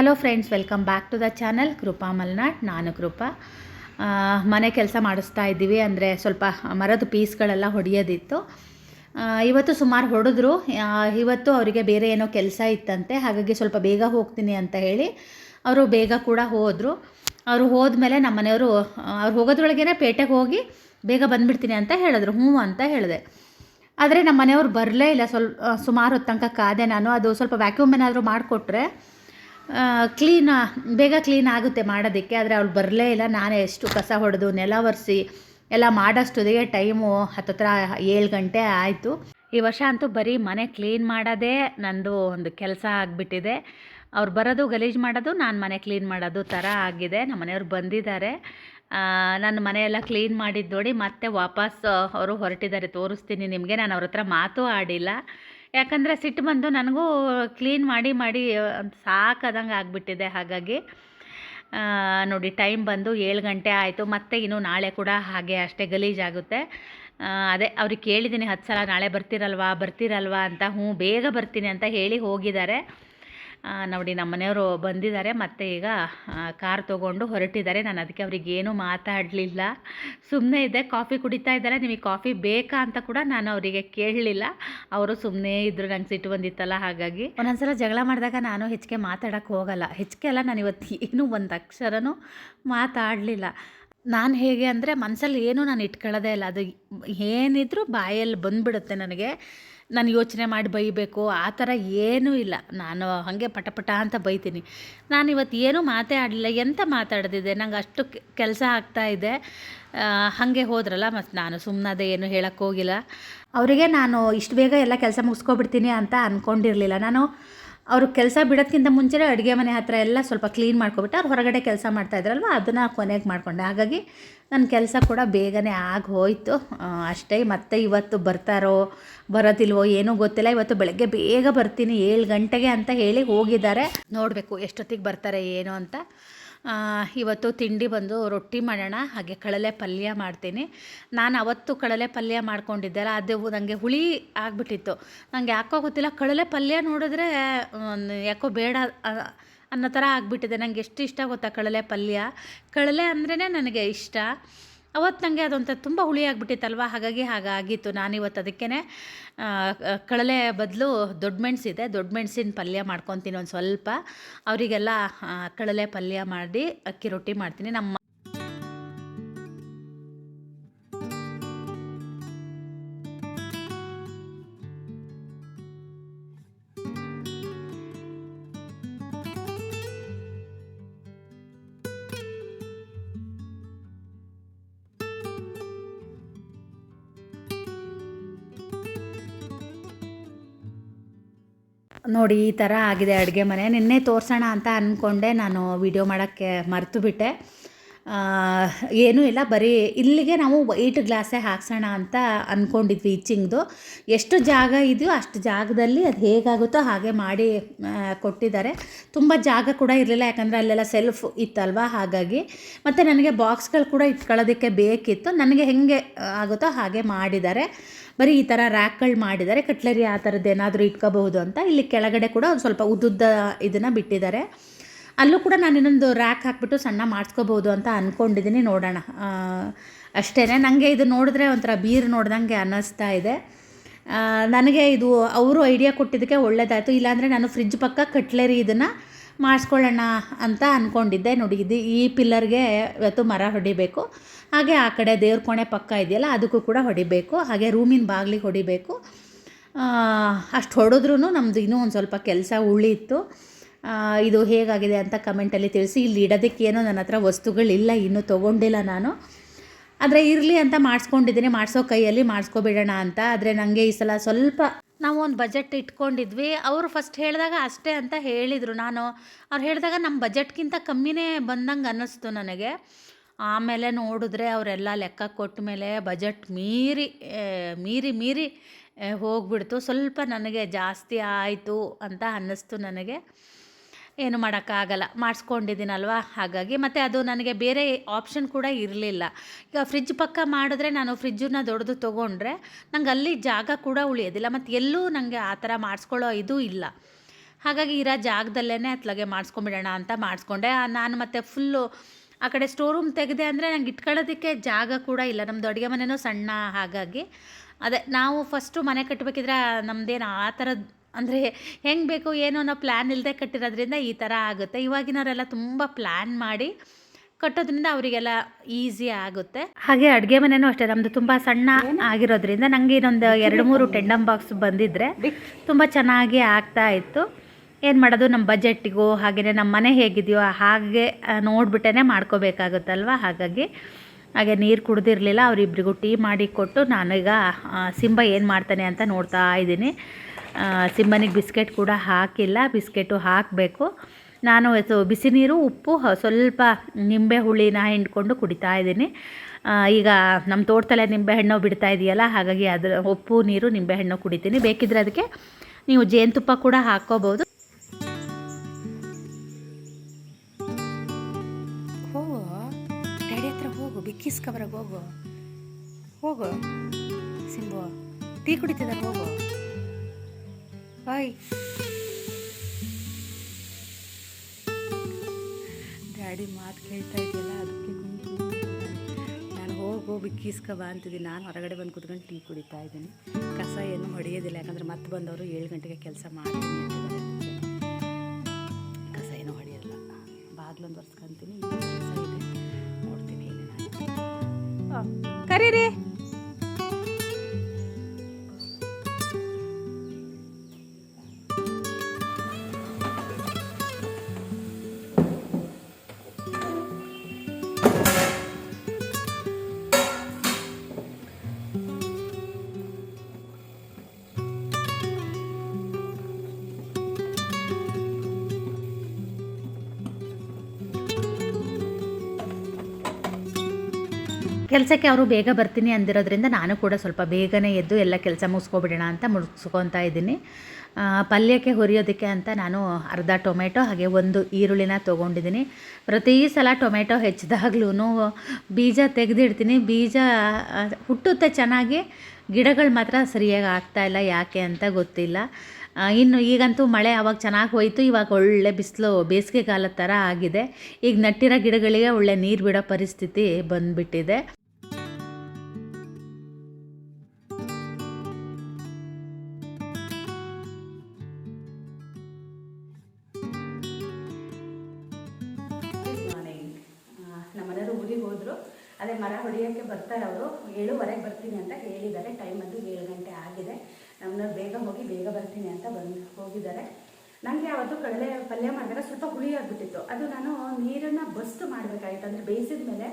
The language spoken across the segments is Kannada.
Hello friends welcome back to the channel Krupa Malnad ನಾನು ಕೃಪಾ ಮನೆ ಕೆಲಸ ಮಾಡಿಸ್ತಾ ಇದ್ದೀವಿ ಅಂದರೆ ಸ್ವಲ್ಪ ಮರದ ಪೀಸ್ಗಳೆಲ್ಲ ಹೊಡೆಯೋದಿತ್ತು. ಇವತ್ತು ಸುಮಾರು ಹೊಡೆದ್ರು. ಇವತ್ತು ಅವರಿಗೆ ಬೇರೆ ಏನೋ ಕೆಲಸ ಇತ್ತಂತೆ, ಹಾಗಾಗಿ ಸ್ವಲ್ಪ ಬೇಗ ಹೋಗ್ತೀನಿ ಅಂತ ಹೇಳಿ ಅವರು ಬೇಗ ಕೂಡ ಹೋದರು. ಅವರು ಹೋದ್ಮೇಲೆ ನಮ್ಮ ಮನೆಯವರು, ಅವ್ರು ಹೋಗೋದ್ರೊಳಗೇನೆ ಪೇಟೆಗೆ ಹೋಗಿ ಬೇಗ ಬಂದುಬಿಡ್ತೀನಿ ಅಂತ ಹೇಳಿದ್ರು, ಹ್ಞೂ ಅಂತ ಹೇಳಿದೆ. ಆದರೆ ನಮ್ಮ ಮನೆಯವ್ರು ಬರಲೇ ಇಲ್ಲ, ಸ್ವಲ್ಪ, ಸುಮಾರು ಹೊತ್ತು ತನಕ ಕಾದೆ ನಾನು, ಅದು ಸ್ವಲ್ಪ ವ್ಯಾಕ್ಯೂಮ್ ಏನಾದರೂ ಮಾಡಿಕೊಟ್ರೆ ಕ್ಲೀನ್, ಬೇಗ ಕ್ಲೀನ್ ಆಗುತ್ತೆ ಮಾಡೋದಕ್ಕೆ, ಆದರೆ ಅವಳು ಬರಲೇ ಇಲ್ಲ. ನಾನೇ ಎಷ್ಟು ಕಸ ಹೊಡೆದು, ನೆಲ ಒರೆಸಿ, ಎಲ್ಲ ಮಾಡೋಷ್ಟೊತ್ತಿಗೆ ಟೈಮು ಹತ್ತತ್ರ ಏಳು ಗಂಟೆ ಆಯಿತು. ಈ ವರ್ಷ ಅಂತೂ ಬರೀ ಮನೆ ಕ್ಲೀನ್ ಮಾಡೋದೇ ನಂದು ಒಂದು ಕೆಲಸ ಆಗಿಬಿಟ್ಟಿದೆ. ಅವ್ರು ಬರೋದು ಗಲೀಜು ಮಾಡೋದು, ನಾನು ಮನೆ ಕ್ಲೀನ್ ಮಾಡೋದು ಥರ ಆಗಿದೆ. ನಮ್ಮ ಮನೆಯವ್ರು ಬಂದಿದ್ದಾರೆ ನನ್ನ ಮನೆಯೆಲ್ಲ ಕ್ಲೀನ್ ಮಾಡಿದ್ದು ನೋಡಿ, ಮತ್ತೆ ವಾಪಸ್ ಅವರು ಹೊರಟಿದ್ದಾರೆ. ತೋರಿಸ್ತೀನಿ ನಿಮಗೆ. ನಾನು ಅವ್ರ ಹತ್ರ ಮಾತು ಆಡಿಲ್ಲ. ಯಾಕಂದರೆ ಸಿಟ್ಟು ಬಂದು ನನಗೂ ಕ್ಲೀನ್ ಮಾಡಿ ಮಾಡಿ ಸಾಕಾದಂಗೆ ಆಗಿಬಿಟ್ಟಿದೆ ಹಾಗಾಗಿ. ನೋಡಿ ಟೈಮ್ ಬಂದು ಏಳು ಗಂಟೆ ಆಯಿತು, ಮತ್ತೆ ಇನ್ನು ನಾಳೆ ಕೂಡ ಹಾಗೆ ಅಷ್ಟೇ ಗಲೀಜಾಗುತ್ತೆ. ಅದೇ ಅವ್ರಿಗೆ ಕೇಳಿದ್ದೀನಿ, ಹತ್ತು ಸಲ ನಾಳೆ ಬರ್ತೀರಲ್ವಾ ಬರ್ತೀರಲ್ವಾ ಅಂತ, ಹ್ಞೂ ಬೇಗ ಬರ್ತೀನಿ ಅಂತ ಹೇಳಿ ಹೋಗಿದ್ದಾರೆ. ನೋಡಿ, ನಮ್ಮ ಮನೆಯವರು ಬಂದಿದ್ದಾರೆ. ಮತ್ತು ಈಗ ಕಾರ್ ತೊಗೊಂಡು ಹೊರಟಿದ್ದಾರೆ. ನಾನು ಅದಕ್ಕೆ ಅವ್ರಿಗೆ ಏನೂ ಮಾತಾಡಲಿಲ್ಲ. ಸುಮ್ಮನೆ ಇದೆ. ಕಾಫಿ ಕುಡಿತಾ ಇದ್ದಾರೆ. ನಿಮಗೆ ಕಾಫಿ ಬೇಕಾ ಅಂತ ಕೂಡ ನಾನು ಅವರಿಗೆ ಕೇಳಲಿಲ್ಲ. ಅವರು ಸುಮ್ಮನೆ ಇದ್ದರು ನಂಗೆ ಸಿಟ್ಟು ಬಂದಿತ್ತಲ್ಲ, ಹಾಗಾಗಿ. ಒಂದೊಂದ್ಸಲ ಜಗಳ ಮಾಡಿದಾಗ ನಾನು ಹೆಚ್ಚಿಗೆ ಮಾತಾಡೋಕ್ಕೆ ಹೋಗಲ್ಲ. ಹೆಚ್ಚಿಗೆ ಅಲ್ಲ, ನಾನು ಇವತ್ತು ಏನೂ ಒಂದು ಅಕ್ಷರನೂ ಮಾತಾಡಲಿಲ್ಲ. ನಾನು ಹೇಗೆ ಅಂದರೆ ಮನಸ್ಸಲ್ಲಿ ಏನೂ ನಾನು ಇಟ್ಕೊಳ್ಳೋದೇ ಇಲ್ಲ. ಅದು ಏನಿದ್ರೂ ಬಾಯಲ್ಲಿ ಬಂದುಬಿಡುತ್ತೆ ನನಗೆ. ನಾನು ಯೋಚನೆ ಮಾಡಿ ಬೈಬೇಕು, ಆ ಥರ ಏನೂ ಇಲ್ಲ. ನಾನು ಹಾಗೆ ಪಟಪಟ ಪಟ ಅಂತ ಬೈತೀನಿ. ನಾನು ಇವತ್ತು ಏನೂ ಮಾತೇ ಆಡಲಿಲ್ಲ. ಎಂತ ಮಾತಾಡ್ದಿದೆ? ನಂಗೆ ಅಷ್ಟು ಕೆಲಸ ಆಗ್ತಾ ಇದೆ. ಹಾಗೆ ಹೋದ್ರಲ್ಲ ಮತ್ತು ನಾನು ಸುಮ್ಮನದೇ ಏನು ಹೇಳೋಕ್ಕೋಗಿಲ್ಲ ಅವರಿಗೆ ನಾನು ಇಷ್ಟು ಬೇಗ ಎಲ್ಲ ಕೆಲಸ ಮುಗಿಸ್ಕೊಬಿಡ್ತೀನಿ ಅಂತ ಅಂದ್ಕೊಂಡಿರಲಿಲ್ಲ ನಾನು ಅವರು ಕೆಲಸ ಬಿಡೋಕ್ಕಿಂತ ಮುಂಚೆನೇ ಅಡುಗೆ ಮನೆ ಹತ್ರ ಎಲ್ಲ ಸ್ವಲ್ಪ ಕ್ಲೀನ್ ಮಾಡ್ಕೊಬಿಟ್ಟು ಅವ್ರು ಹೊರಗಡೆ ಕೆಲಸ ಮಾಡ್ತಾಯಿದ್ರಲ್ವ ಅದನ್ನು ಕೊನೆಗೆ ಮಾಡಿಕೊಂಡೆ. ಹಾಗಾಗಿ ನನ್ನ ಕೆಲಸ ಕೂಡ ಬೇಗನೆ ಆಗಿ ಹೋಯಿತು ಅಷ್ಟೇ. ಮತ್ತೆ ಇವತ್ತು ಬರ್ತಾರೋ, ಬರೋದಿಲ್ವೋ ಏನೂ ಗೊತ್ತಿಲ್ಲ. ಇವತ್ತು ಬೆಳಗ್ಗೆ ಬೇಗ ಬರ್ತೀನಿ, ಏಳು ಗಂಟೆಗೆ ಅಂತ ಹೇಳಿ ಹೋಗಿದ್ದಾರೆ. ನೋಡಬೇಕು ಎಷ್ಟೊತ್ತಿಗೆ ಬರ್ತಾರೆ, ಏನು ಅಂತ. ಇವತ್ತು ತಿಂಡಿ ಬಂದು ರೊಟ್ಟಿ ಮಾಡೋಣ, ಹಾಗೆ ಕಡಲೆ ಪಲ್ಯ ಮಾಡ್ತೀನಿ. ನಾನು ಅವತ್ತು ಕಡಲೆ ಪಲ್ಯ ಮಾಡ್ಕೊಂಡಿದ್ದೆಲ್ಲ, ಅದು ನನಗೆ ಹುಳಿ ಆಗಿಬಿಟ್ಟಿತ್ತು. ನನಗೆ ಯಾಕೋ ಗೊತ್ತಿಲ್ಲ, ಕಡಲೆ ಪಲ್ಯ ನೋಡಿದ್ರೆ ಯಾಕೋ ಬೇಡ ಅನ್ನೋ ಥರ ಆಗಿಬಿಟ್ಟಿದೆ. ನನಗೆ ಎಷ್ಟು ಇಷ್ಟ ಗೊತ್ತಾ ಕಡಲೆ ಪಲ್ಯ? ಕಡಲೆ ಅಂದ್ರೇ ನನಗೆ ಇಷ್ಟ. ಅವತ್ತು ನನಗೆ ಅದೊಂಥರ ತುಂಬ ಹುಳಿ ಆಗಿಬಿಟ್ಟಿತ್ತಲ್ವ? ಹಾಗಾಗಿ ಹಾಗಾಗಿತ್ತು. ನಾನಿವತ್ತು ಅದಕ್ಕೇ ಕಳಲೆ ಬದಲು ದೊಡ್ಡ ಮೆಣಸಿದೆ ದೊಡ್ಡ ಮೆಣಸಿನ ಪಲ್ಯ ಮಾಡ್ಕೊತೀನಿ ಒಂದು ಸ್ವಲ್ಪ. ಅವರಿಗೆಲ್ಲ ಕಳಲೆ ಪಲ್ಯ ಮಾಡಿ ಅಕ್ಕಿ ರೊಟ್ಟಿ ಮಾಡ್ತೀನಿ. ನಮ್ಮ ನೋಡಿ ಈ ಥರ ಆಗಿದೆ ಅಡುಗೆ ಮನೆ. ನಿನ್ನೆ ತೋರಿಸೋಣ ಅಂತ ಅಂದ್ಕೊಂಡೆ ನಾನು ವಿಡಿಯೋ ಮಾಡೋಕ್ಕೆ ಮರೆತು ಬಿಟ್ಟೆ. ಏನೂ ಇಲ್ಲ, ಬರೀ ಇಲ್ಲಿಗೆ ನಾವು ವೈಟ್ ಗ್ಲಾಸೇ ಹಾಕ್ಸೋಣ ಅಂತ ಅಂದ್ಕೊಂಡಿದ್ವಿ ಇಚ್ಚಿಂಗ್ದು ಎಷ್ಟು ಜಾಗ ಇದೆಯೋ ಅಷ್ಟು ಜಾಗದಲ್ಲಿ ಅದು ಹೇಗಾಗುತ್ತೋ ಹಾಗೆ ಮಾಡಿ ಕೊಟ್ಟಿದ್ದಾರೆ. ತುಂಬ ಜಾಗ ಕೂಡ ಇರಲಿಲ್ಲ, ಯಾಕಂದರೆ ಅಲ್ಲೆಲ್ಲ ಸೆಲ್ಫ್ ಇತ್ತಲ್ವ ಹಾಗಾಗಿ. ಮತ್ತು ನನಗೆ ಬಾಕ್ಸ್ಗಳು ಕೂಡ ಇಟ್ಕೊಳ್ಳೋದಕ್ಕೆ ಬೇಕಿತ್ತು. ನನಗೆ ಹೆಂಗೆ ಆಗುತ್ತೋ ಹಾಗೆ ಮಾಡಿದ್ದಾರೆ. ಬರೀ ಈ ಥರ ರ್ಯಾಕ್ಗಳು ಮಾಡಿದ್ದಾರೆ. ಕಟ್ಲರಿ ಆ ಥರದ್ದು ಏನಾದರೂ ಇಟ್ಕೋಬಹುದು ಅಂತ. ಇಲ್ಲಿ ಕೆಳಗಡೆ ಕೂಡ ಒಂದು ಸ್ವಲ್ಪ ಉದ್ದುದ್ದ ಇದನ್ನು ಬಿಟ್ಟಿದ್ದಾರೆ. ಅಲ್ಲೂ ಕೂಡ ನಾನು ಇನ್ನೊಂದು ರ್ಯಾಕ್ ಹಾಕ್ಬಿಟ್ಟು ಸಣ್ಣ ಮಾಡಿಸ್ಕೋಬೋದು ಅಂತ ಅಂದ್ಕೊಂಡಿದ್ದೀನಿ ನೋಡೋಣ. ಅಷ್ಟೇ ನನಗೆ ಇದು ನೋಡಿದ್ರೆ ಒಂಥರ ಬೀರು ನೋಡ್ದಂಗೆ ಅನ್ನಿಸ್ತಾ ಇದೆ. ನನಗೆ ಇದು ಅವರು ಐಡಿಯಾ ಕೊಟ್ಟಿದ್ದಕ್ಕೆ ಒಳ್ಳೆಯದಾಯಿತು ಇಲ್ಲಾಂದರೆ ನಾನು ಫ್ರಿಜ್ ಪಕ್ಕ ಕಟ್ಲೆರಿ ಇದನ್ನು ಮಾಡಿಸ್ಕೊಳ್ಳೋಣ ಅಂತ ಅಂದ್ಕೊಂಡಿದ್ದೆ ನೋಡಿ ಇದು ಈ ಪಿಲ್ಲರ್ಗೆ ಇವತ್ತು ಮರ ಹೊಡಿಬೇಕು. ಹಾಗೆ ಆ ಕಡೆ ದೇವ್ರ ಕೋಣೆ ಪಕ್ಕ ಇದೆಯಲ್ಲ ಅದಕ್ಕೂ ಕೂಡ ಹೊಡಿಬೇಕು. ಹಾಗೆ ರೂಮಿನ ಬಾಗಿಲಿಗೆ ಹೊಡಿಬೇಕು. ಅಷ್ಟು ಹೊಡೆದ್ರೂ ನಮ್ಮದು ಇನ್ನೂ ಒಂದು ಸ್ವಲ್ಪ ಕೆಲಸ ಉಳಿಯಿತ್ತು. ಆ, ಇದು ಹೇಗಾಗಿದೆ ಅಂತ ಕಮೆಂಟಲ್ಲಿ ತಿಳಿಸಿ. ಇಲ್ಲಿ ಇಡೋದಕ್ಕೆ ಏನೋ ನನ್ನ ಹತ್ರ ವಸ್ತುಗಳಿಲ್ಲ, ಇನ್ನೂ ತೊಗೊಂಡಿಲ್ಲ ನಾನು. ಆದರೆ ಇರಲಿ ಅಂತ ಮಾಡಿಸ್ಕೊಂಡಿದ್ದೀನಿ, ಮಾಡಿಸೋ ಕೈಯಲ್ಲಿ ಮಾಡಿಸ್ಕೊಬಿಡೋಣ ಅಂತ. ಆದರೆ ನನಗೆ ಈ ಸಲ ಸ್ವಲ್ಪ ನಾವು ಒಂದು ಬಜೆಟ್ ಇಟ್ಕೊಂಡಿದ್ವಿ. ಅವರು ಫಸ್ಟ್ ಹೇಳಿದಾಗ ಅಷ್ಟೇ ಅಂತ ಹೇಳಿದರು. ನಾನು ಅವ್ರು ಹೇಳಿದಾಗ ನಮ್ಮ ಬಜೆಟ್ಗಿಂತ ಕಮ್ಮಿನೇ ಬಂದಂಗೆ ಅನ್ನಿಸ್ತು ನನಗೆ. ಆಮೇಲೆ ನೋಡಿದ್ರೆ ಅವರೆಲ್ಲ ಲೆಕ್ಕ ಕೊಟ್ಟ ಮೇಲೆ ಬಜೆಟ್ ಮೀರಿ ಮೀರಿ ಮೀರಿ ಹೋಗ್ಬಿಡ್ತು. ಸ್ವಲ್ಪ ನನಗೆ ಜಾಸ್ತಿ ಆಯಿತು ಅಂತ ಅನ್ನಿಸ್ತು ನನಗೆ. ಏನು ಮಾಡೋಕ್ಕಾಗಲ್ಲ, ಮಾಡಿಸ್ಕೊಂಡಿದ್ದೀನಲ್ವ? ಹಾಗಾಗಿ ಮತ್ತು ಅದು ನನಗೆ ಬೇರೆ ಆಪ್ಷನ್ ಕೂಡ ಇರಲಿಲ್ಲ. ಈಗ ಫ್ರಿಜ್ ಪಕ್ಕ ಮಾಡಿದ್ರೆ ನಾನು ಫ್ರಿಜ್ಜನ್ನ ದೊಡ್ಡದು ತೊಗೊಂಡ್ರೆ ನಂಗೆ ಅಲ್ಲಿ ಜಾಗ ಕೂಡ ಉಳಿಯೋದಿಲ್ಲ, ಮತ್ತು ಎಲ್ಲೂ ನನಗೆ ಆ ಥರ ಮಾಡಿಸ್ಕೊಳ್ಳೋ ಇದು ಇಲ್ಲ. ಹಾಗಾಗಿ ಇರೋ ಜಾಗದಲ್ಲೇ ಅತ್ಲಾಗೆ ಮಾಡಿಸ್ಕೊಂಬಿಡೋಣ ಅಂತ ಮಾಡಿಸ್ಕೊಂಡೆ. ನಾನು ಮತ್ತು ಫುಲ್ಲು ಆ ಕಡೆ ಸ್ಟೋರ್ ರೂಮ್ ತೆಗೆದೆ ಅಂದರೆ ನಂಗೆ ಇಟ್ಕೊಳ್ಳೋದಕ್ಕೆ ಜಾಗ ಕೂಡ ಇಲ್ಲ. ನಮ್ಮದು ಅಡುಗೆ ಮನೆಯೂ ಸಣ್ಣ, ಹಾಗಾಗಿ ಅದೇ ನಾವು ಫಸ್ಟು ಮನೆ ಕಟ್ಟಬೇಕಿದ್ರೆ ನಮ್ಮದೇನು ಆ ಥರದ್ದು ಅಂದರೆ ಹೆಂಗೆ ಬೇಕು ಏನು ಅನ್ನೋ ಪ್ಲ್ಯಾನ್ ಇಲ್ಲದೆ ಕಟ್ಟಿರೋದ್ರಿಂದ ಈ ಥರ ಆಗುತ್ತೆ. ಇವಾಗಿನವರೆಲ್ಲ ತುಂಬ ಪ್ಲ್ಯಾನ್ ಮಾಡಿ ಕಟ್ಟೋದ್ರಿಂದ ಅವರಿಗೆಲ್ಲ ಈಸಿ ಆಗುತ್ತೆ. ಹಾಗೆ ಅಡುಗೆ ಮನೆಯೂ ಅಷ್ಟೇ ನಮ್ಮದು ತುಂಬ ಸಣ್ಣ ಆಗಿರೋದ್ರಿಂದ ನನಗೆ ಇನ್ನೊಂದು ಎರಡು ಮೂರು ಟೆಂಡಮ್ ಬಾಕ್ಸ್ ಬಂದಿದ್ದರೆ ತುಂಬ ಚೆನ್ನಾಗಿ ಆಗ್ತಾ ಇತ್ತು. ಏನು ಮಾಡೋದು ನಮ್ಮ ಬಜೆಟ್ಟಿಗೂ ಹಾಗೆಯೇ ನಮ್ಮ ಮನೆ ಹೇಗಿದೆಯೋ ಹಾಗೆ ನೋಡಿಬಿಟ್ಟೇ ಮಾಡ್ಕೋಬೇಕಾಗುತ್ತಲ್ವ? ಹಾಗಾಗಿ ಹಾಗೆ ನೀರು ಕುಡ್ದಿರಲಿಲ್ಲ ಅವರಿಬ್ರಿಗೂ ಟೀ ಮಾಡಿ ಕೊಟ್ಟು ನಾನೀಗ ಸಿಂಬ ಏನು ಮಾಡ್ತಾನೆ ಅಂತ ನೋಡ್ತಾ ಇದ್ದೀನಿ. ಸಿಂಬನಿಗೆ ಬಿಸ್ಕೆಟ್ ಕೂಡ ಹಾಕಿಲ್ಲ, ಬಿಸ್ಕೆಟು ಹಾಕಬೇಕು. ನಾನು ಬಿಸಿ ನೀರು ಉಪ್ಪು ಸ್ವಲ್ಪ ನಿಂಬೆ ಹುಳಿನ ಹಿಂಡ್ಕೊಂಡು ಕುಡಿತಾ ಇದ್ದೀನಿ. ಈಗ ನಮ್ಮ ತೋಟದಲ್ಲೇ ನಿಂಬೆಹಣ್ಣು ಬಿಡ್ತಾ ಇದೆಯಲ್ಲ, ಹಾಗಾಗಿ ಅದ್ರ ಉಪ್ಪು, ನೀರು ನಿಂಬೆಹಣ್ಣು ಕುಡಿತೀನಿ. ಬೇಕಿದ್ರೆ ಅದಕ್ಕೆ ನೀವು ಜೇನುತುಪ್ಪ ಕೂಡ ಹಾಕ್ಕೋಬೋದು. ಹೋಗು ಹೋಗು ಸಿಂಬು, ಟೀ ಕುಡಿತಿದ್ದಾರೆ ಹೋಗು. ಬಾಯ್ ಡ್ಯಾಡಿ ಮಾತು ಕೇಳ್ತಾ ಇದೆಯಲ್ಲ ಅದಕ್ಕೆ ಕುಂತು ನಾನು ಹೋಗಿ ಕೀಸ್ಕೋ ಅಂತಿದ್ದೀನಿ ನಾನು ಹೊರಗಡೆ ಬಂದು ಕುತ್ಕೊಂಡು ಟೀ ಕುಡಿತಾ ಇದ್ದೀನಿ ಕಸ ಏನು ಹೊಡೆಯೋದಿಲ್ಲ, ಯಾಕಂದ್ರೆ ಮತ್ತೆ ಬಂದವರು ಏಳು ಗಂಟೆಗೆ ಕೆಲಸ ಮಾಡ್ತೀನಿ ಕಸ ಏನು ಹೊಡೆಯೋಲ್ಲ. ಬಾಗ್ಲೊಂದು ಇದೆ. ನೋಡ್ತೀನಿ ಕರೀರಿ. ಕೆಲಸಕ್ಕೆ ಅವರು ಬೇಗ ಬರ್ತೀನಿ ಅಂದಿರೋದ್ರಿಂದ ನಾನು ಕೂಡ ಸ್ವಲ್ಪ ಬೇಗನೆ ಎದ್ದು ಎಲ್ಲ ಕೆಲಸ ಮುಗಿಸ್ಕೊಬಿಡೋಣ ಅಂತ ಮುಗಿಸ್ಕೊತಾ ಇದ್ದೀನಿ. ಪಲ್ಯಕ್ಕೆ ಹುರಿಯೋದಕ್ಕೆ ಅಂತ ನಾನು ಅರ್ಧ ಟೊಮೆಟೊ, ಹಾಗೆ ಒಂದು ಈರುಳ್ಳಿನ ತೊಗೊಂಡಿದ್ದೀನಿ. ಪ್ರತಿ ಸಲ ಟೊಮೆಟೊ ಹೆಚ್ಚಿದಾಗ್ಲೂ ಬೀಜ ತೆಗೆದಿಡ್ತೀನಿ. ಬೀಜ ಹುಟ್ಟುತ್ತೆ ಚೆನ್ನಾಗಿ, ಗಿಡಗಳು ಮಾತ್ರ ಸರಿಯಾಗಿ ಆಗ್ತಾ ಇಲ್ಲ, ಯಾಕೆ ಅಂತ ಗೊತ್ತಿಲ್ಲ. ಇನ್ನು ಈಗಂತೂ ಮಳೆ ಅವಾಗ ಚೆನ್ನಾಗಿ ಹೋಯಿತು, ಇವಾಗ ಒಳ್ಳೆ ಬಿಸಿಲು ಬೇಸಿಗೆಗಾಲದ ಥರ ಆಗಿದೆ. ಈಗ ನಟ್ಟಿರೋ ಗಿಡಗಳಿಗೆ ಒಳ್ಳೆ ನೀರು ಬಿಡೋ ಪರಿಸ್ಥಿತಿ ಬಂದ್ಬಿಟ್ಟಿದೆ. ಅದೇ ಮರ ಹೊಡಿಯೋಕ್ಕೆ ಬರ್ತಾರೆ ಅವರು. ಏಳುವರೆಗೆ ಬರ್ತೀನಿ ಅಂತ ಹೇಳಿದ್ದಾರೆ. ಟೈಮ್ ಅದು ಏಳು ಗಂಟೆ ಆಗಿದೆ. ನಮ್ಮನ್ನ ಬೇಗ ಹೋಗಿ ಬೇಗ ಬರ್ತೀನಿ ಅಂತ ಬಂದು ಹೋಗಿದ್ದಾರೆ. ನನಗೆ ಅವತ್ತು ಕಡಲೆ ಪಲ್ಯ ಮಾಡಿದಾಗ ಸ್ವಲ್ಪ ಹುಳಿ ಆಗಿಬಿಟ್ಟಿತ್ತು. ಅದು ನಾನು ನೀರನ್ನು ಬಸ್ತು ಮಾಡಬೇಕಾಗಿತ್ತು. ಅಂದರೆ ಬೇಯಿಸಿದ ಮೇಲೆ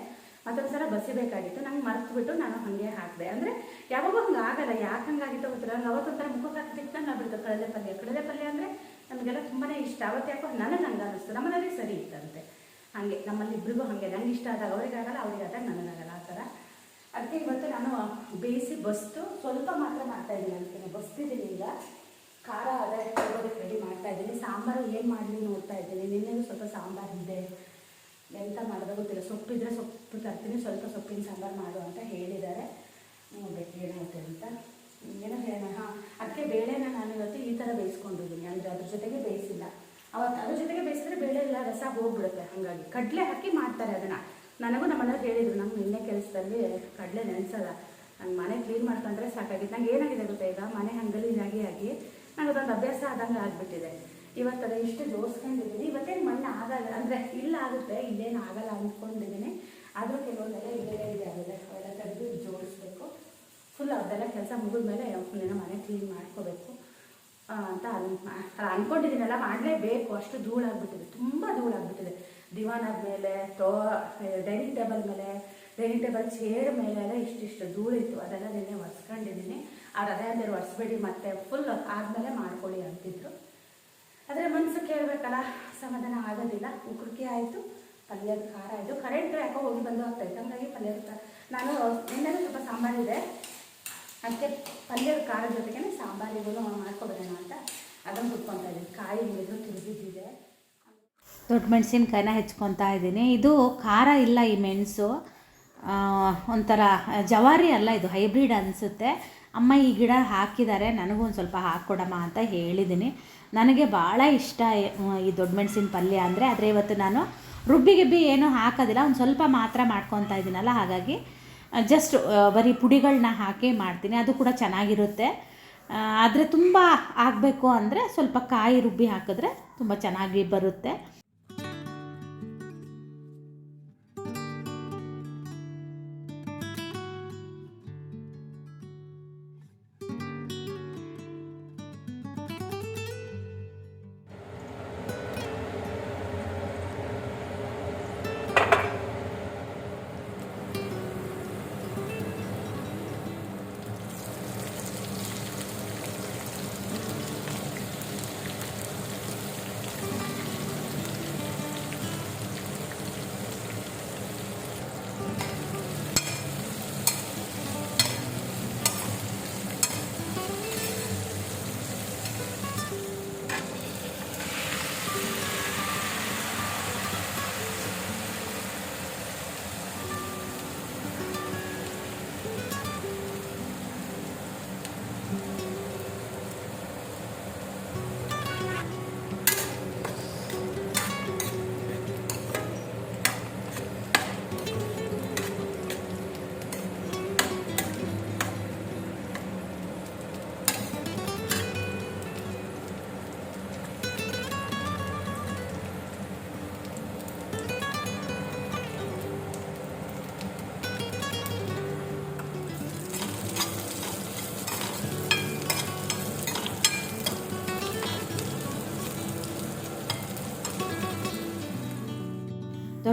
ಮತ್ತೊಂದು ಸಲ ಬಸಿಬೇಕಾಗಿತ್ತು. ನಂಗೆ ಮರೆತುಬಿಟ್ಟು ನಾನು ಹಾಗೆ ಹಾಕಿದೆ. ಅಂದರೆ ಯಾವಾಗೂ ಹಂಗೆ ಆಗಲ್ಲ. ಯಾಕೆ ಹಂಗಾಗಿತ್ತು ಗೊತ್ತಿಲ್ಲ. ನಂಗೆ ಅವತ್ತೊಂಥರ ಮುಖಕ್ಕೆ ಹಾಕಿದ್ದಕ್ಕೆ ಬಿಡ್ತು ಕಡಲೆ ಪಲ್ಯ. ಕಡಲೆ ಪಲ್ಯ ಅಂದರೆ ನಮಗೆಲ್ಲ ತುಂಬಾ ಇಷ್ಟ. ಅವತ್ತು ಯಾಕೋ ನನಗೆ ಹಂಗೆ ಅನ್ನಿಸ್ತು ನಮ್ಮನೇಲಿ ಸರಿ ಇತ್ತಂತೆ. ಹಾಗೆ ನಮ್ಮಲ್ಲಿ ಇಬ್ಬರಿಗೂ ಹಾಗೆ ನನಗೆ ಇಷ್ಟ ಆದಾಗ ಅವರಿಗಾಗಲ್ಲ, ಅವರಿಗಾದಾಗ ನನಗಾಗಲ್ಲ, ಆ ಥರ. ಅದಕ್ಕೆ ಇವತ್ತು ನಾನು ಬೇಯಿಸಿ ಬಸ್ತು, ಸ್ವಲ್ಪ ಮಾತ್ರ ಮಾಡ್ತಾ ಇದ್ದೀನಿ ಅದಕ್ಕೆ. ಬಸ್ತಿದ್ದೀನಿ ಈಗ. ಖಾರ ಅದೇ ಹೋಗೋದಕ್ಕೆ ರೆಡಿ ಮಾಡ್ತಾ ಇದ್ದೀನಿ. ಸಾಂಬಾರು ಏನು ಮಾಡಲಿ ನೋಡ್ತಾ ಇದ್ದೀನಿ. ನಿನ್ನೆನೂ ಸ್ವಲ್ಪ ಸಾಂಬಾರು ಇದೆ. ಎಂತ ಮಾಡೋದು ಗೊತ್ತಿಲ್ಲ. ಸೊಪ್ಪಿದ್ರೆ ಸೊಪ್ಪು ತರ್ತೀನಿ. ಸ್ವಲ್ಪ ಸೊಪ್ಪಿನ ಸಾಂಬಾರು ಮಾಡು ಅಂತ ಹೇಳಿದ್ದಾರೆ. ನೋಡ್ಬೇಕು ಏನಾಗುತ್ತೆ ಅಂತ. ಏನೋ ಹೇಳೋಣ. ಹಾಂ, ಅದಕ್ಕೆ ಬೇಳೆನ ನಾನು ಇವತ್ತು ಈ ಥರ ಬೇಯಿಸ್ಕೊಂಡಿದ್ದೀನಿ. ಅಂದರೆ ಅದ್ರ ಜೊತೆಗೆ ಬೇಯಿಸಿಲ್ಲ. ಅವತ್ತು ಅದ್ರ ಜೊತೆಗೆ ಬೇಯಿಸಿದ್ರೆ ಬೇಳೆ ಎಲ್ಲ ರಸ ಹೋಗ್ಬಿಡುತ್ತೆ. ಹಾಗಾಗಿ ಕಡಲೆ ಹಾಕಿ ಮಾಡ್ತಾರೆ ಅದನ್ನು. ನನಗೂ ನಮ್ಮ ಮನೆಯವ್ರು ಹೇಳಿದರು, ನಂಗೆ ನಿನ್ನೆ ಕೆಲಸದಲ್ಲಿ ಕಡಲೆ ನೆನೆಸಲ್ಲ. ನಂಗೆ ಮನೆ ಕ್ಲೀನ್ ಮಾಡ್ಕೊಂಡ್ರೆ ಸಾಕಾಗಿತ್ತು. ನಂಗೆ ಏನಾಗಿದೆ ಗೊತ್ತಾ ಈಗ? ಮನೆ ಹಂಗಲಿ ಆಗಿ ನಂಗೆ ಅದೊಂದು ಅಭ್ಯಾಸ ಆದಂಗೆ ಆಗಿಬಿಟ್ಟಿದೆ. ಇವತ್ತು ಇಷ್ಟು ಜೋಡಿಸ್ಕೊಂಡಿದ್ದೀನಿ ಇವತ್ತೇನು ಮಣ್ಣು ಆಗಲ್ಲ ಅಂದರೆ ಇಲ್ಲ ಆಗುತ್ತೆ. ಇಲ್ಲೇನು ಆಗಲ್ಲ ಅಂದ್ಕೊಂಡಿದ್ದೀನಿ ಆದರೂ ಕೆಲವೊಂದೆಲ್ಲ ಇಲ್ಲೇ ಇದೆ ಆಗಿದೆ ಅವೆಲ್ಲ ತೆಗೆದು ಜೋಡಿಸ್ಬೇಕು. ಫುಲ್ ಅದೆಲ್ಲ ಕೆಲಸ ಮುಗಿದ್ಮೇಲೆ ಒಂದಿನ ಮನೆ ಕ್ಲೀನ್ ಮಾಡ್ಕೋಬೇಕು. ಅಂತ ಅನ್ ಅಲ್ಲ ಅಂದ್ಕೊಂಡಿದ್ದೀನಲ್ಲ ಮಾಡಲೇಬೇಕು. ಅಷ್ಟು ಧೂಳಾಗ್ಬಿಟ್ಟಿದೆ. ತುಂಬ ಧೂಳಾಗ್ಬಿಟ್ಟಿದೆ. ದಿವಾನ್ ಮೇಲೆ, ತೋ, ಡೈನಿಂಗ್ ಟೇಬಲ್ ಮೇಲೆ, ಡೈನಿಂಗ್ ಟೇಬಲ್ ಚೇರ್ ಮೇಲೆ ಎಲ್ಲ ಇಷ್ಟಿಷ್ಟು ಧೂಳಿತ್ತು ಅದೆಲ್ಲ ನಿನ್ನೆ ಒರೆಸ್ಕೊಂಡಿದ್ದೀನಿ. ಅವ್ರು ಅದೇ ಅಂದರೆ ಒರೆಸ್ಬೇಡಿ ಮತ್ತೆ ಫುಲ್ ಆದಮೇಲೆ ಮಾಡ್ಕೊಳ್ಳಿ ಅಂತಿದ್ರು. ಆದರೆ ಮನಸ್ಸು ಕೇಳಬೇಕಲ್ಲ, ಸಮಾಧಾನ ಆಗೋದಿಲ್ಲ. ಉಕ್ರಿಕೆ ಆಯಿತು, ಪಲ್ಯದ ಖಾರ ಆಯಿತು. ಕರೆಂಟ್ ಯಾಕೋ ಹೋಗಿ ಬಂದು ಆಗ್ತಾಯಿತ್ತು ಹಂಗಾಗಿ ಪಲ್ಯದ ನಾನು ನಿನ್ನೆನೂ ಸ್ವಲ್ಪ ಸಾಂಬಾರಿದೆ ಅದಕ್ಕೆ ಪಲ್ಯದ ಖಾರದ ಜೊತೆಗೆ ಸಾಂಬಾರಿಗೂ ಮಾಡ್ಕೊಬಿಡೋಣ ಅಂತ ಅದನ್ನು ಕುತ್ಕೊತಾ ಇದ್ದೀನಿ. ಕಾಯಿ ಮೇಲೂ ತುರಿದಿದ್ದಿದೆ. ದೊಡ್ಡ ಮೆಣಸಿನಕಾಯಿನ ಹೆಚ್ಕೊತಾ ಇದ್ದೀನಿ. ಇದು ಖಾರ ಇಲ್ಲ ಈ ಮೆಣಸು. ಒಂಥರ ಜವಾರಿ ಅಲ್ಲ ಇದು, ಹೈಬ್ರಿಡ್ ಅನಿಸುತ್ತೆ. ಅಮ್ಮ ಈ ಗಿಡ ಹಾಕಿದ್ದಾರೆ, ನನಗೂ ಒಂದು ಸ್ವಲ್ಪ ಹಾಕ್ಕೊಡಮ್ಮ ಅಂತ ಹೇಳಿದ್ದೀನಿ. ನನಗೆ ಭಾಳ ಇಷ್ಟ ಈ- ದೊಡ್ಡ ಮೆಣಸಿನ ಪಲ್ಯ ಅಂದರೆ, ಆದರೆ ಇವತ್ತು ನಾನು ರುಬ್ಬಿ ಗಿಬ್ಬಿ ಏನೂ ಹಾಕೋದಿಲ್ಲ, ಒಂದು ಸ್ವಲ್ಪ ಮಾತ್ರ ಮಾಡ್ಕೊತಾ ಇದ್ದೀನಲ್ಲ, ಹಾಗಾಗಿ ಜಸ್ಟ್ ಬರೀ ಪುಡಿಗಳನ್ನ ಹಾಕಿ ಮಾಡ್ತೀನಿ. ಅದು ಕೂಡ ಚೆನ್ನಾಗಿರುತ್ತೆ. ಆದರೆ ತುಂಬ ಆಗಬೇಕು ಅಂದರೆ ಸ್ವಲ್ಪ ಕಾಯಿ ರುಬ್ಬಿ ಹಾಕಿದ್ರೆ ತುಂಬ ಚೆನ್ನಾಗಿ ಬರುತ್ತೆ.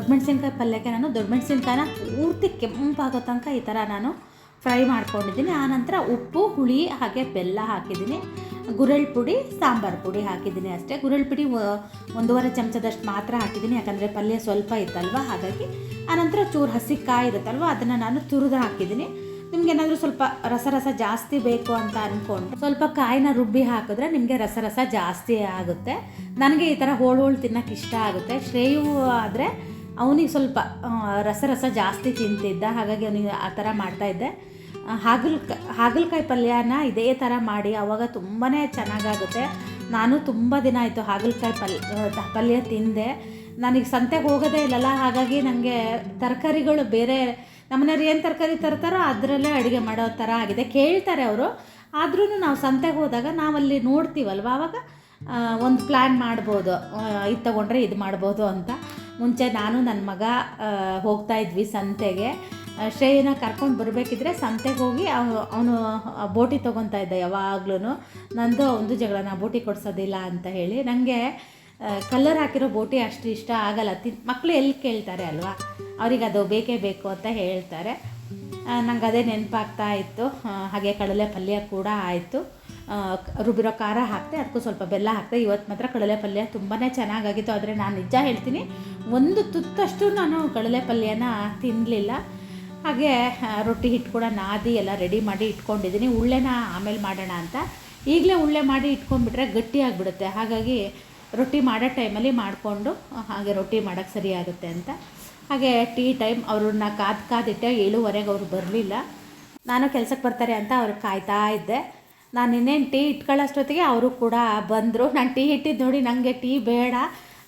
ದೊಡ್ಡ ಮೆಣಸಿನ್ಕಾಯಿ ಪಲ್ಯಕ್ಕೆ ನಾನು ದೊಡ್ಡ ಮೆಣಸಿನ್ಕಾಯಿನ ಪೂರ್ತಿ ಕೆಂಪಾಗೋ ತನಕ ಈ ಥರ ನಾನು ಫ್ರೈ ಮಾಡ್ಕೊಂಡಿದ್ದೀನಿ. ಆನಂತರ ಉಪ್ಪು, ಹುಳಿ, ಹಾಗೆ ಬೆಲ್ಲ ಹಾಕಿದ್ದೀನಿ. ಗುರೆಳ್ ಪುಡಿ, ಸಾಂಬಾರು ಪುಡಿ ಹಾಕಿದ್ದೀನಿ ಅಷ್ಟೇ. ಗುರೆಳ್ ಪುಡಿ ಒಂದೂವರೆ ಚಮಚದಷ್ಟು ಮಾತ್ರ ಹಾಕಿದ್ದೀನಿ. ಯಾಕಂದರೆ ಪಲ್ಯ ಸ್ವಲ್ಪ ಇತ್ತಲ್ವ? ಹಾಗಾಗಿ ಆನಂತರ ಚೂರು ಹಸಿ ಕಾಯಿ ಇರುತ್ತಲ್ವ? ಅದನ್ನು ನಾನು ತುರಿದು ಹಾಕಿದ್ದೀನಿ. ನಿಮ್ಗೆ ಏನಾದರೂ ಸ್ವಲ್ಪ ರಸ ರಸ ಜಾಸ್ತಿ ಬೇಕು ಅಂತ ಅಂದ್ಕೊಂಡು ಸ್ವಲ್ಪ ಕಾಯಿನ ರುಬ್ಬಿ ಹಾಕಿದ್ರೆ ನಿಮಗೆ ರಸ ರಸ ಜಾಸ್ತಿ ಆಗುತ್ತೆ. ನನಗೆ ಈ ಥರ ಹೋಳು ಹೋಳು ತಿನ್ನೋಕೆ ಇಷ್ಟ ಆಗುತ್ತೆ. ಶ್ರೇಯು ಆದರೆ ಅವನಿಗೆ ಸ್ವಲ್ಪ ರಸ ರಸ ಜಾಸ್ತಿ ತಿಂತಿದ್ದ, ಹಾಗಾಗಿ ಅವನಿಗೆ ಆ ಥರ ಮಾಡ್ತಾಯಿದ್ದೆ ಹಾಗಲ್, ಹಾಗಲಕಾಯಿ ಪಲ್ಯನ ಇದೇ ಥರ ಮಾಡಿ ಆವಾಗ ತುಂಬಾ ಚೆನ್ನಾಗಾಗುತ್ತೆ. ನಾನು ತುಂಬ ದಿನ ಆಯಿತು ಹಾಗಲಕಾಯಿ ಪಲ್ಯ ಪಲ್ಯ ತಿಂದೆ. ನನಗೆ ಸಂತೆಗೆ ಹೋಗೋದೇ ಇಲ್ಲಲ್ಲ, ಹಾಗಾಗಿ ನನಗೆ ತರಕಾರಿಗಳು ಬೇರೆ ನಮ್ಮನೆಯವ್ರು ಏನು ತರಕಾರಿ ತರ್ತಾರೋ ಅದರಲ್ಲೇ ಅಡುಗೆ ಮಾಡೋ ಥರ ಆಗಿದೆ. ಕೇಳ್ತಾರೆ ಅವರು ಆದ್ರೂ ನಾವು ಸಂತೆಗೆ ಹೋದಾಗ ನಾವಲ್ಲಿ ನೋಡ್ತೀವಲ್ವ ಆವಾಗ ಒಂದು ಪ್ಲ್ಯಾನ್ ಮಾಡ್ಬೋದು ಇದು ತೊಗೊಂಡ್ರೆ ಇದು ಮಾಡ್ಬೋದು ಅಂತ. ಮುಂಚೆ ನಾನು ನನ್ನ ಮಗ ಹೋಗ್ತಾ ಇದ್ವಿ ಸಂತೆಗೆ. ಶ್ರೇಯನ ಕರ್ಕೊಂಡು ಬರಬೇಕಿದ್ರೆ ಸಂತೆಗೆ ಹೋಗಿ ಅವನು ಬೋಟಿ ತೊಗೊತಾ ಇದ್ದ ಯಾವಾಗ್ಲೂ ನಂದು ಒಂದು ಜಗಳ, ನಾ ಬೋಟಿ ಕೊಡಿಸೋದಿಲ್ಲ ಅಂತ ಹೇಳಿ. ನನಗೆ ಕಲ್ಲರ್ ಹಾಕಿರೋ ಬೋಟಿ ಅಷ್ಟು ಇಷ್ಟ ಆಗಲ್ಲ. ತಿನ್ ಮಕ್ಕಳು ಎಲ್ಲಿ ಕೇಳ್ತಾರೆ ಅಲ್ವಾ? ಅವ್ರಿಗೆ ಅದು ಬೇಕೇ ಬೇಕು ಅಂತ ಹೇಳ್ತಾರೆ. ನಂಗೆ ಅದೇ ನೆನಪಾಗ್ತಾ ಇತ್ತು. ಹಾಗೆ ಕಡಲೆ ಪಲ್ಯ ಕೂಡ ಆಯಿತು. ರುಬ್ಬಿರೋ ಖಾರ ಹಾಕಿದೆ ಅದಕ್ಕೂ ಸ್ವಲ್ಪ ಬೆಲ್ಲ ಹಾಕಿದೆ ಇವತ್ತು ಮಾತ್ರ ಕಡಲೆ ಪಲ್ಯ ತುಂಬಾ ಚೆನ್ನಾಗಾಗಿತ್ತು, ಆದರೆ ನಾನು ನಿಜ ಹೇಳ್ತೀನಿ, ಒಂದು ತುತ್ತಷ್ಟು ನಾನು ಕಡಲೆ ಪಲ್ಯನ ತಿನ್ನಲಿಲ್ಲ ಹಾಗೆ ರೊಟ್ಟಿ ಹಿಟ್ಟು ಕೂಡ ನಾದಿ ಎಲ್ಲ ರೆಡಿ ಮಾಡಿ ಇಟ್ಕೊಂಡಿದ್ದೀನಿ. ಉಳ್ಳೆನ ಆಮೇಲೆ ಮಾಡೋಣ ಅಂತ. ಈಗಲೇ ಉಳ್ಳೆ ಮಾಡಿ ಇಟ್ಕೊಂಡ್ಬಿಟ್ರೆ ಗಟ್ಟಿ ಆಗಿಬಿಡುತ್ತೆ. ಹಾಗಾಗಿ ರೊಟ್ಟಿ ಮಾಡೋ ಟೈಮಲ್ಲಿ ಮಾಡಿಕೊಂಡು ಹಾಗೆ ರೊಟ್ಟಿ ಮಾಡೋಕ್ಕೆ ಸರಿಯಾಗುತ್ತೆ ಅಂತ. ಹಾಗೆ ಟೀ ಟೈಮ್ ಅವ್ರನ್ನ ಕಾದು ಕಾದಿಟ್ಟೆ ಏಳುವರೆಗೆ ಅವರು ಬರಲಿಲ್ಲ. ನಾನು ಕೆಲಸಕ್ಕೆ ಬರ್ತಾರೆ ಅಂತ ಅವ್ರಿಗೆ ಕಾಯ್ತಾ ಇದ್ದೆ. ನಾನು ಇನ್ನೇನು ಟೀ ಇಟ್ಕೊಳ್ಳೋಷ್ಟೊತ್ತಿಗೆ ಅವರು ಕೂಡ ಬಂದರು. ನಾನು ಟೀ ಇಟ್ಟಿದ್ದು ನೋಡಿ ನನಗೆ ಟೀ ಬೇಡ.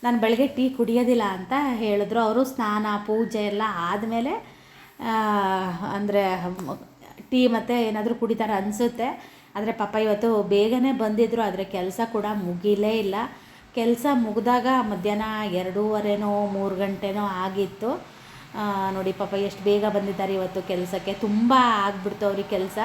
ನಾನು ಬೆಳಗ್ಗೆ ಟೀ ಕುಡಿಯೋದಿಲ್ಲ ಅಂತ ಹೇಳಿದ್ರು. ಅವರು ಸ್ನಾನ, ಪೂಜೆ ಎಲ್ಲ ಆದಮೇಲೆ ಅಂದರೆ ಟೀ ಮತ್ತು ಏನಾದರೂ ಕುಡಿತಾರೆ ಅನಿಸುತ್ತೆ. ಆದರೆ ಪಾಪ ಇವತ್ತು ಬೇಗನೆ ಬಂದಿದ್ದರು ಆದರೆ ಕೆಲಸ ಕೂಡ ಮುಗಿಲೇ ಇಲ್ಲ. ಕೆಲಸ ಮುಗಿದಾಗ ಮಧ್ಯಾಹ್ನ ಎರಡೂವರೆನೋ, ಮೂರು ಗಂಟೆನೋ ಆಗಿತ್ತು. ನೋಡಿ ಪಾಪ ಎಷ್ಟು ಬೇಗ ಬಂದಿದ್ದಾರೆ ಇವತ್ತು ಕೆಲಸಕ್ಕೆ. ತುಂಬ ಆಗ್ಬಿಡ್ತು ಅವ್ರಿಗೆ ಕೆಲಸ.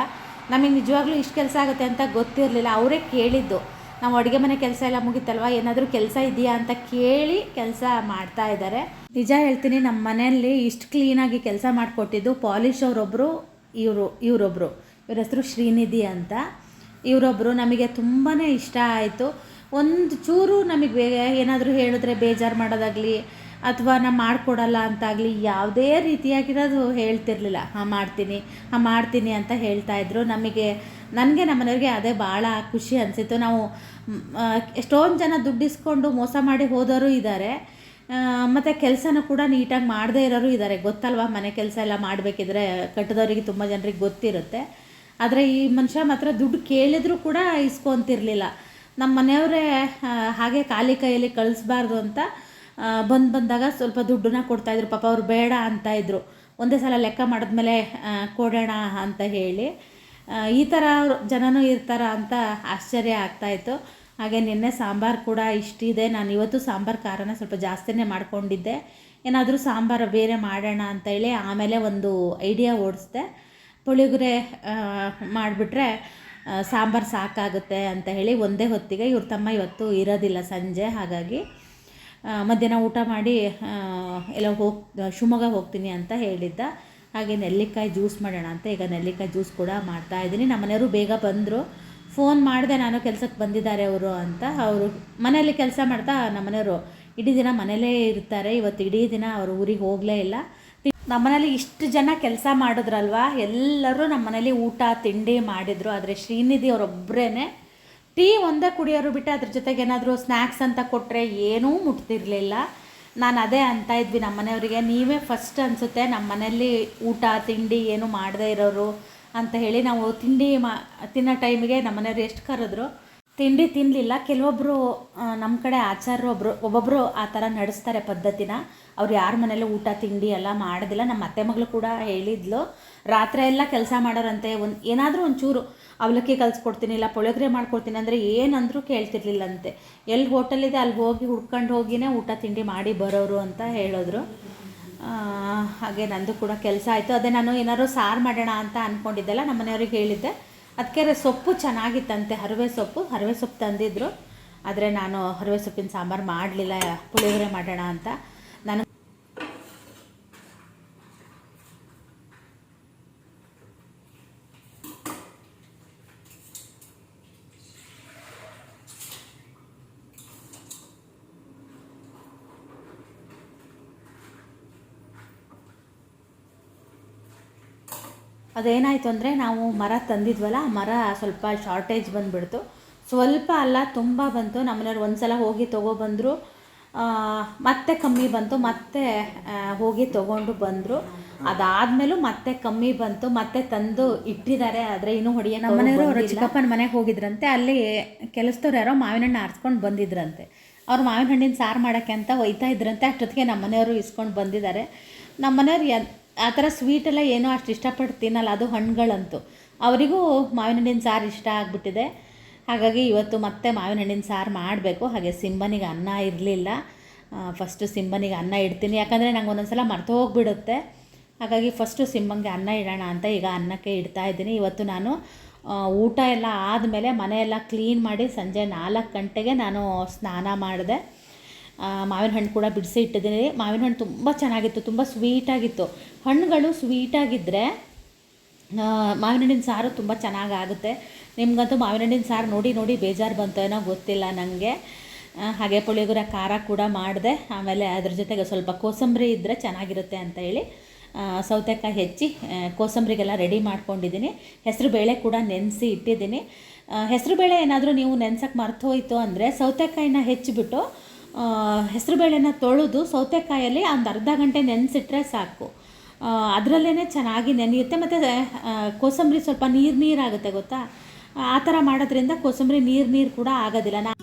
ನಮಗೆ ನಿಜವಾಗ್ಲೂ ಇಷ್ಟು ಕೆಲಸ ಆಗುತ್ತೆ ಅಂತ ಗೊತ್ತಿರಲಿಲ್ಲ. ಅವರೇ ಕೇಳಿದ್ದು, ನಾವು ಅಡುಗೆ ಮನೆ ಕೆಲಸ ಎಲ್ಲ ಮುಗಿತಲ್ವ? ಏನಾದರೂ ಕೆಲಸ ಇದೆಯಾ? ಅಂತ ಕೇಳಿ ಕೆಲಸ ಮಾಡ್ತಾ ಇದ್ದಾರೆ. ನಿಜ ಹೇಳ್ತೀನಿ, ನಮ್ಮ ಮನೆಯಲ್ಲಿ ಇಷ್ಟು ಕ್ಲೀನಾಗಿ ಕೆಲಸ ಮಾಡಿಕೊಟ್ಟಿದ್ದು ಪಾಲಿಶ್ ಅವರೊಬ್ಬರು ಇವರು ಇವರೊಬ್ಬರು ಇವ್ರ ಹೆಸರು ಶ್ರೀನಿಧಿ ಅಂತ. ಇವರೊಬ್ಬರು ನಮಗೆ ತುಂಬಾ ಇಷ್ಟ ಆಯಿತು. ಒಂದು ಚೂರು ನಮಗೆ ಏನಾದರೂ ಹೇಳಿದ್ರೆ ಬೇಜಾರು ಮಾಡೋದಾಗಲಿ ಅಥವಾ ನಾ ಮಾಡಿಕೊಡಲ್ಲ ಅಂತಾಗಲಿ ಯಾವುದೇ ರೀತಿಯಾಗಿರೋದು ಹೇಳ್ತಿರ್ಲಿಲ್ಲ. ಹಾಂ, ಮಾಡ್ತೀನಿ ಹಾಂ, ಮಾಡ್ತೀನಿ ಅಂತ ಹೇಳ್ತಾ ಇದ್ರು. ನಮಗೆ, ನನಗೆ ನಮ್ಮ ಮನೆಯವ್ರಿಗೆ ಅದೇ ಭಾಳ ಖುಷಿ ಅನಿಸಿತ್ತು. ನಾವು ಎಷ್ಟೊಂದು ಜನ ದುಡ್ಡಿಸ್ಕೊಂಡು ಮೋಸ ಮಾಡಿ ಹೋದವರು ಇದ್ದಾರೆ ಮತ್ತು ಕೆಲಸನ ಕೂಡ ನೀಟಾಗಿ ಮಾಡದೇ ಇರೋರು ಇದ್ದಾರೆ ಗೊತ್ತಲ್ವಾ? ಮನೆ ಕೆಲಸ ಎಲ್ಲ ಮಾಡಬೇಕಿದ್ರೆ ಕಟ್ಟದವರಿಗೆ ತುಂಬ ಜನರಿಗೆ ಗೊತ್ತಿರುತ್ತೆ. ಆದರೆ ಈ ಮನುಷ್ಯ ಮಾತ್ರ ದುಡ್ಡು ಕೇಳಿದರೂ ಕೂಡ ಇಸ್ಕೊತಿರ್ಲಿಲ್ಲ. ನಮ್ಮ ಮನೆಯವರೇ ಹಾಗೆ ಖಾಲಿ ಕೈಯಲ್ಲಿ ಕಳಿಸ್ಬಾರ್ದು ಅಂತ ಬಂದು ಬಂದಾಗ ಸ್ವಲ್ಪ ದುಡ್ಡನ್ನ ಕೊಡ್ತಾಯಿದ್ರು ಪಾಪ ಅವ್ರು ಬೇಡ ಅಂತ ಇದ್ರು. ಒಂದೇ ಸಲ ಲೆಕ್ಕ ಮಾಡಿದ್ಮೇಲೆ ಕೊಡೋಣ ಅಂತ ಹೇಳಿ. ಈ ಥರ ಜನನೂ ಇರ್ತಾರ ಅಂತ ಆಶ್ಚರ್ಯ ಆಗ್ತಾಯಿತ್ತು ಹಾಗೆ ನಿನ್ನೆ ಸಾಂಬಾರು ಕೂಡ ಇಷ್ಟಿದೆ. ನಾನು ಇವತ್ತು ಸಾಂಬಾರು ಖಾರನ ಸ್ವಲ್ಪ ಜಾಸ್ತಿನೇ ಮಾಡ್ಕೊಂಡಿದ್ದೆ. ಏನಾದರೂ ಸಾಂಬಾರು ಬೇರೆ ಮಾಡೋಣ ಅಂತ ಹೇಳಿ ಆಮೇಲೆ ಒಂದು ಐಡಿಯಾ ಓಡಿಸ್ದೆ. ಪುಳಿಯೋಗರೆ ಮಾಡಿಬಿಟ್ರೆ ಸಾಂಬಾರು ಸಾಕಾಗುತ್ತೆ ಅಂತ ಹೇಳಿ ಒಂದೇ ಹೊತ್ತಿಗೆ ಇವ್ರ ತಮ್ಮ ಇವತ್ತು ಇರೋದಿಲ್ಲ ಸಂಜೆ, ಹಾಗಾಗಿ ಮಧ್ಯಾಹ್ನ ಊಟ ಮಾಡಿ ಎಲ್ಲ ಹೋಗಿ, ಶಿವಮೊಗ್ಗ ಹೋಗ್ತೀನಿ ಅಂತ ಹೇಳಿದ್ದ. ಹಾಗೆ ನೆಲ್ಲಿಕಾಯಿ ಜ್ಯೂಸ್ ಮಾಡೋಣ ಅಂತ ಈಗ ನೆಲ್ಲಿಕಾಯಿ ಜ್ಯೂಸ್ ಕೂಡ ಮಾಡ್ತಾ ಇದ್ದೀನಿ. ನಮ್ಮ ಮನೆಯವರು ಬೇಗ ಬಂದರು. ಫೋನ್ ಮಾಡಿದೆ ನಾನು ಕೆಲಸಕ್ಕೆ ಬಂದಿದ್ದಾರೆ ಅವರು ಅಂತ. ಅವರು ಮನೆಯಲ್ಲಿ ಕೆಲಸ ಮಾಡ್ತಾ ನಮ್ಮ ಮನೆಯವರು ಇಡೀ ದಿನ ಮನೆಯಲ್ಲೇ ಇರ್ತಾರೆ. ಇವತ್ತು ಇಡೀ ದಿನ ಅವರು ಊರಿಗೆ ಹೋಗಲೇ ಇಲ್ಲ. ನಮ್ಮನೇಲಿ ಇಷ್ಟು ಜನ ಕೆಲಸ ಮಾಡಿದ್ರಲ್ವಾ? ಎಲ್ಲರೂ ನಮ್ಮ ಮನೇಲಿ ಊಟ, ತಿಂಡಿ ಮಾಡಿದರು. ಆದರೆ ಶ್ರೀನಿಧಿ ಅವರೊಬ್ಬರೇ ಟೀ ಒಂದೇ ಕುಡಿಯೋರು ಬಿಟ್ಟು ಅದ್ರ ಜೊತೆಗೆ ಏನಾದರೂ ಸ್ನ್ಯಾಕ್ಸ್ ಅಂತ ಕೊಟ್ಟರೆ ಏನೂ ಮುಟ್ತಿರಲಿಲ್ಲ. ನಾನು ಅದೇ ಅಂತ ಇದ್ವಿ ನಮ್ಮ ಮನೆಯವರಿಗೆ. ನೀವೇ ಫಸ್ಟ್ ಅನಿಸುತ್ತೆ ನಮ್ಮ ಮನೆಯಲ್ಲಿ ಊಟ, ತಿಂಡಿ ಏನು ಮಾಡದೇ ಇರೋರು ಅಂತ ಹೇಳಿ ನಾವು ತಿಂಡಿ ಮಾ, ತಿನ್ನೋ ಟೈಮಿಗೆ ನಮ್ಮ ಮನೆಯವ್ರು ಎಷ್ಟು ಕರೆದ್ರು. ತಿಂಡಿ ತಿನ್ನಲಿಲ್ಲ ಕೆಲವೊಬ್ಬರು ನಮ್ಮ ಕಡೆ ಆಚಾರ್ಯರು ಒಬ್ಬರು ಒಬ್ಬೊಬ್ಬರು ಆ ಥರ ನಡೆಸ್ತಾರೆ ಪದ್ಧತಿನ. ಅವ್ರು ಯಾರ ಮನೇಲೂ ಊಟ, ತಿಂಡಿ ಎಲ್ಲ ಮಾಡೋದಿಲ್ಲ. ನಮ್ಮ ಅತ್ತೆ ಮಗಳು ಕೂಡ ಹೇಳಿದ್ಲು, ರಾತ್ರಿ ಎಲ್ಲ ಕೆಲಸ ಮಾಡೋರಂತೆ. ಒಂದು, ಏನಾದರೂ ಒಂಚೂರು ಅವಲಕ್ಕಿ ಕಲಿಸ್ಕೊಡ್ತೀನಿ, ಇಲ್ಲ ಪುಳಿಯೋಗರೆ ಮಾಡ್ಕೊಡ್ತೀನಿ ಅಂದರೆ ಏನಂದ್ರೂ ಕೇಳ್ತಿರ್ಲಿಲ್ಲಂತೆ. ಎಲ್ಲಿ ಹೋಟೆಲ್ ಇದೆ ಅಲ್ಲಿ ಹೋಗಿ ಹುಡ್ಕೊಂಡು ಹೋಗಿನೇ ಊಟ ತಿಂಡಿ ಮಾಡಿ ಬರೋರು ಅಂತ ಹೇಳಿದ್ರು. ಹಾಗೆ ನಂದು ಕೂಡ ಕೆಲಸ ಆಯಿತು. ಅದೇ ನಾನು ಏನಾದ್ರು ಸಾರು ಮಾಡೋಣ ಅಂತ ಅಂದ್ಕೊಂಡಿದ್ದೆಲ್ಲ ನಮ್ಮ ಮನೆಯವ್ರಿಗೆ ಹೇಳಿದ್ದೆ ಅದಕ್ಕೆ ಸೊಪ್ಪು ಚೆನ್ನಾಗಿತ್ತಂತೆ, ಹರವೆ ಸೊಪ್ಪು. ಹರವೆ ಸೊಪ್ಪು ತಂದಿದ್ರು. ಆದರೆ ನಾನು ಹರವೆ ಸೊಪ್ಪಿನ ಸಾಂಬಾರು ಮಾಡಲಿಲ್ಲ, ಪುಳಿಯೋಗರೆ ಮಾಡೋಣ ಅಂತ. ನಾನು ಅದೇನಾಯಿತು ಅಂದರೆ ನಾವು ಮರ ತಂದಿದ್ವಲ್ಲ ಮರ ಸ್ವಲ್ಪ ಶಾರ್ಟೇಜ್ ಬಂದುಬಿಡ್ತು. ಸ್ವಲ್ಪ ಅಲ್ಲ ತುಂಬ ಬಂತು. ನಮ್ಮನೆಯವ್ರು ಒಂದು ಸಲ ಹೋಗಿ ತೊಗೊಬಂದರು ಮತ್ತೆ ಕಮ್ಮಿ ಬಂತು. ಮತ್ತೆ ಹೋಗಿ ತೊಗೊಂಡು ಬಂದರು. ಅದಾದಮೇಲೂ ಮತ್ತೆ ಕಮ್ಮಿ ಬಂತು. ಮತ್ತೆ ತಂದು ಇಟ್ಟಿದ್ದಾರೆ ಆದರೆ ಇನ್ನೂ ಹೊಡಿಯ ನಮ್ಮನೆಯವರು ಅವರು ಚಿಕ್ಕಪ್ಪನ ಮನೆಗೆ ಹೋಗಿದ್ರಂತೆ. ಅಲ್ಲಿ ಕೆಲಸದವ್ರು ಯಾರೋ ಮಾವಿನ ಹಣ್ಣು ಆರಿಸ್ಕೊಂಡು ಬಂದಿದ್ರಂತೆ. ಅವ್ರು ಮಾವಿನ ಹಣ್ಣಿನ ಸಾರು ಮಾಡೋಕ್ಕೆ ಅಂತ ಒಯ್ತಾ ಇದ್ರಂತೆ. ಅಷ್ಟೊತ್ತಿಗೆ ನಮ್ಮ ಮನೆಯವರು ಇಸ್ಕೊಂಡು ಬಂದಿದ್ದಾರೆ. ನಮ್ಮ ಮನೆಯವ್ರು ಎನ್ ಆ ಥರ ಸ್ವೀಟೆಲ್ಲ ಏನೋ ಅಷ್ಟು ಇಷ್ಟಪಟ್ಟು ತಿನ್ನಲ್ಲ, ಅದು ಹಣ್ಣುಗಳಂತೂ. ಅವರಿಗೂ ಮಾವಿನ ಹಣ್ಣಿನ ಸಾರು ಇಷ್ಟ ಆಗಿಬಿಟ್ಟಿದೆ. ಹಾಗಾಗಿ ಇವತ್ತು ಮತ್ತೆ ಮಾವಿನ ಹಣ್ಣಿನ ಸಾರು ಮಾಡಬೇಕು. ಹಾಗೆ ಸಿಂಬನಿಗೆ ಅನ್ನ ಇರಲಿಲ್ಲ. ಫಸ್ಟು ಸಿಂಬನಿಗೆ ಅನ್ನ ಇಡ್ತೀನಿ. ಯಾಕಂದರೆ ನಂಗೆ ಒಂದೊಂದು ಸಲ ಮರ್ತು ಹೋಗ್ಬಿಡುತ್ತೆ. ಹಾಗಾಗಿ ಫಸ್ಟು ಸಿಂಬಂಗೆ ಅನ್ನ ಇಡೋಣ ಅಂತ ಈಗ ಅನ್ನಕ್ಕೆ ಇಡ್ತಾ ಇದ್ದೀನಿ. ಇವತ್ತು ನಾನು ಊಟ ಎಲ್ಲ ಆದಮೇಲೆ ಮನೆಯೆಲ್ಲ ಕ್ಲೀನ್ ಮಾಡಿ ಸಂಜೆ ನಾಲ್ಕು ಗಂಟೆಗೆ ನಾನು ಸ್ನಾನ ಮಾಡಿದೆ. ಮಾವಿನ ಹಣ್ಣು ಕೂಡ ಬಿಡಿಸಿ ಇಟ್ಟಿದ್ದೀನಿ. ಮಾವಿನ ಹಣ್ಣು ತುಂಬ ಚೆನ್ನಾಗಿತ್ತು, ತುಂಬ ಸ್ವೀಟಾಗಿತ್ತು ಹಣ್ಣುಗಳು ಸ್ವೀಟಾಗಿದ್ದರೆ ಮಾವಿನ ಹಣ್ಣಿನ ಸಾರು ತುಂಬ ಚೆನ್ನಾಗಾಗುತ್ತೆ ನಿಮಗಂತೂ ಮಾವಿನ ಹಣ್ಣಿನ ಸಾರು ನೋಡಿ ನೋಡಿ ಬೇಜಾರು ಬಂತು ಏನೋ ಗೊತ್ತಿಲ್ಲ ನನಗೆ ಹಾಗೆ ಪುಳಿಯೋಗರ ಖಾರ ಕೂಡ ಮಾಡಿದೆ. ಆಮೇಲೆ ಅದ್ರ ಜೊತೆಗೆ ಸ್ವಲ್ಪ ಕೋಸಂಬರಿ ಇದ್ದರೆ ಚೆನ್ನಾಗಿರುತ್ತೆ ಅಂತ ಹೇಳಿ ಸೌತೆಕಾಯಿ ಹೆಚ್ಚಿ ಕೋಸಂಬರಿಗೆಲ್ಲ ರೆಡಿ ಮಾಡ್ಕೊಂಡಿದ್ದೀನಿ. ಹೆಸರು ಬೇಳೆ ಕೂಡ ನೆನೆಸಿ ಇಟ್ಟಿದ್ದೀನಿ. ಹೆಸರು ಬೇಳೆ ಏನಾದರೂ ನೀವು ನೆನ್ಸಕ್ಕೆ ಮರ್ತು ಹೋಯಿತು ಅಂದರೆ ಸೌತೆಕಾಯಿನ ಹೆಚ್ಚಿಬಿಟ್ಟು ಹೆಸರುಬೇಳೆನ ತೊಳೆದು ಸೌತೆಕಾಯಲ್ಲಿ ಒಂದು ಅರ್ಧ ಗಂಟೆ ನೆನೆಸಿಟ್ರೆ ಸಾಕು. ಅದರಲ್ಲೇ ಚೆನ್ನಾಗಿ ನೆನೆಯುತ್ತೆ ಮತ್ತು ಕೋಸಂಬರಿ ಸ್ವಲ್ಪ ನೀರು ನೀರಾಗುತ್ತೆ ಗೊತ್ತಾ? ಆ ಥರ ಮಾಡೋದ್ರಿಂದ ಕೋಸಂಬರಿ ನೀರು ನೀರು ಕೂಡ ಆಗೋದಿಲ್ಲ. ನಾ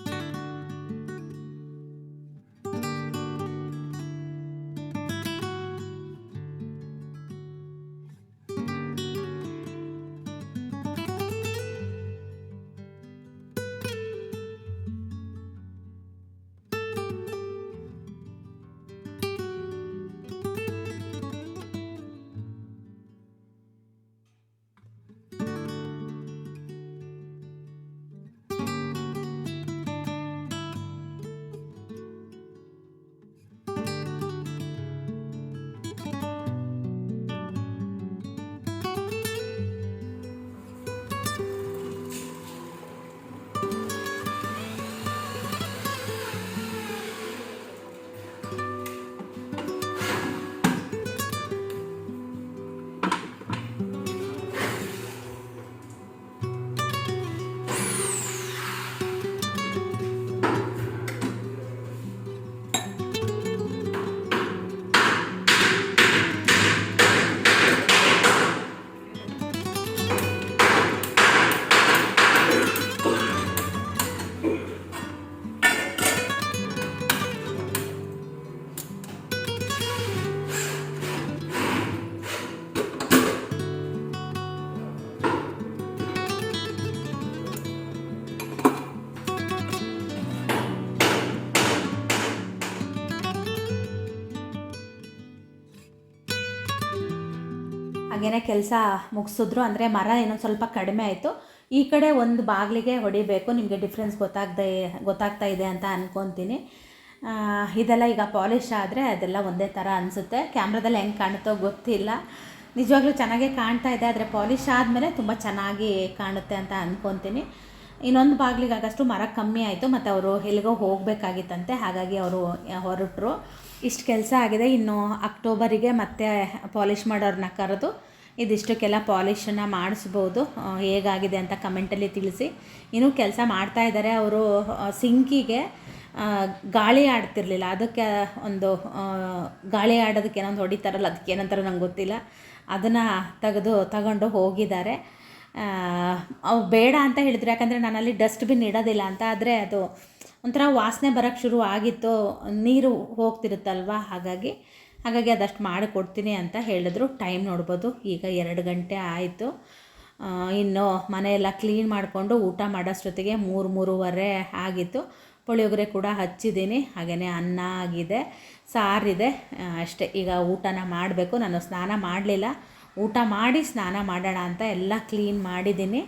ಹಾಗೇನೆ ಕೆಲಸ ಮುಗಿಸಿದ್ರು ಅಂದರೆ ಮರ ಇನ್ನೊಂದು ಸ್ವಲ್ಪ ಕಡಿಮೆ ಆಯಿತು. ಈ ಕಡೆ ಒಂದು ಬಾಗಿಲಿಗೆ ಹೊಡಿಬೇಕು, ನಿಮಗೆ ಡಿಫ್ರೆನ್ಸ್ ಗೊತ್ತಾಗದೆ, ಗೊತ್ತಾಗ್ತಾ ಇದೆ ಅಂತ ಅಂದ್ಕೊತೀನಿ ಇದೆಲ್ಲ ಈಗ ಪಾಲಿಶ್ ಆದರೆ ಅದೆಲ್ಲ ಒಂದೇ ಥರ ಅನಿಸುತ್ತೆ. ಕ್ಯಾಮ್ರಾದಲ್ಲಿ ಹೆಂಗೆ ಕಾಣುತ್ತೋ ಗೊತ್ತಿಲ್ಲ. ನಿಜವಾಗ್ಲೂ ಚೆನ್ನಾಗೇ ಕಾಣ್ತಾ ಇದೆ, ಆದರೆ ಪಾಲಿಶ್ ಆದಮೇಲೆ ತುಂಬ ಚೆನ್ನಾಗಿ ಕಾಣುತ್ತೆ ಅಂತ ಅಂದ್ಕೊತೀನಿ ಇನ್ನೊಂದು ಬಾಗಿಲಿಗಾಗಷ್ಟು ಮರ ಕಮ್ಮಿ ಆಯಿತು, ಮತ್ತು ಅವರು ಎಲ್ಲಿಗೋ ಹೋಗಬೇಕಾಗಿತ್ತಂತೆ, ಹಾಗಾಗಿ ಅವರು ಹೊರಟರು. ಇಷ್ಟು ಕೆಲಸ ಆಗಿದೆ. ಇನ್ನು ಅಕ್ಟೋಬರಿಗೆ ಮತ್ತೆ ಪಾಲಿಷ್ ಮಾಡೋರನ್ನ ಕರೆದು ಇದಿಷ್ಟಕ್ಕೆಲ್ಲ ಪಾಲಿಷನ್ನು ಮಾಡಿಸ್ಬೋದು. ಹೇಗಾಗಿದೆ ಅಂತ ಕಮೆಂಟಲ್ಲಿ ತಿಳಿಸಿ. ಇನ್ನೂ ಕೆಲಸ ಮಾಡ್ತಾ ಇದ್ದಾರೆ. ಅವರು ಸಿಂಕಿಗೆ ಗಾಳಿ ಆಡ್ತಿರ್ಲಿಲ್ಲ. ಅದಕ್ಕೆ ಒಂದು ಗಾಳಿ ಆಡೋದಕ್ಕೆ ಏನೊಂದು ಹೊಡಿತಾರಲ್ಲ, ಅದಕ್ಕೆ ಏನಂತಾರೋ ನಂಗೆ ಗೊತ್ತಿಲ್ಲ. ಅದನ್ನು ತೆಗೆದು ತಗೊಂಡು ಹೋಗಿದ್ದಾರೆ. ಅವು ಬೇಡ ಅಂತ ಹೇಳಿದ್ರು. ಯಾಕಂದರೆ ನಾನಲ್ಲಿ ಡಸ್ಟ್ಬಿನ್ ಇಡೋದಿಲ್ಲ ಅಂತ. ಆದರೆ ಅದು ಒಂಥರ ವಾಸನೆ ಬರೋಕ್ಕೆ ಶುರು ಆಗಿತ್ತು. ನೀರು ಹೋಗ್ತಿರುತ್ತಲ್ವ? ಹಾಗಾಗಿ ಹಾಗಾಗಿ ಅದಷ್ಟು ಮಾಡಿಕೊಡ್ತೀನಿ ಅಂತ ಹೇಳಿದ್ರು. ಟೈಮ್ ನೋಡ್ಬೋದು. ಈಗ ಎರಡು ಗಂಟೆ ಆಯಿತು. ಇನ್ನು ಮನೆಯೆಲ್ಲ ಕ್ಲೀನ್ ಮಾಡಿಕೊಂಡು ಊಟ ಮಾಡೋಷ್ಟೊತ್ತಿಗೆ ಮೂರು, ಮೂರುವರೆ ಆಗಿತ್ತು. ಪುಳಿಯೋಗರೆ ಕೂಡ ಹಚ್ಚಿದ್ದೀನಿ. ಹಾಗೇ ಅನ್ನ ಆಗಿದೆ ಸಾರಿದೆ ಅಷ್ಟೇ. ಈಗ ಊಟನ ಮಾಡಬೇಕು. ನಾನು ಸ್ನಾನ ಮಾಡಲಿಲ್ಲ. ಊಟ ಮಾಡಿ ಸ್ನಾನ ಮಾಡೋಣ ಅಂತ ಎಲ್ಲ ಕ್ಲೀನ್ ಮಾಡಿದ್ದೀನಿ.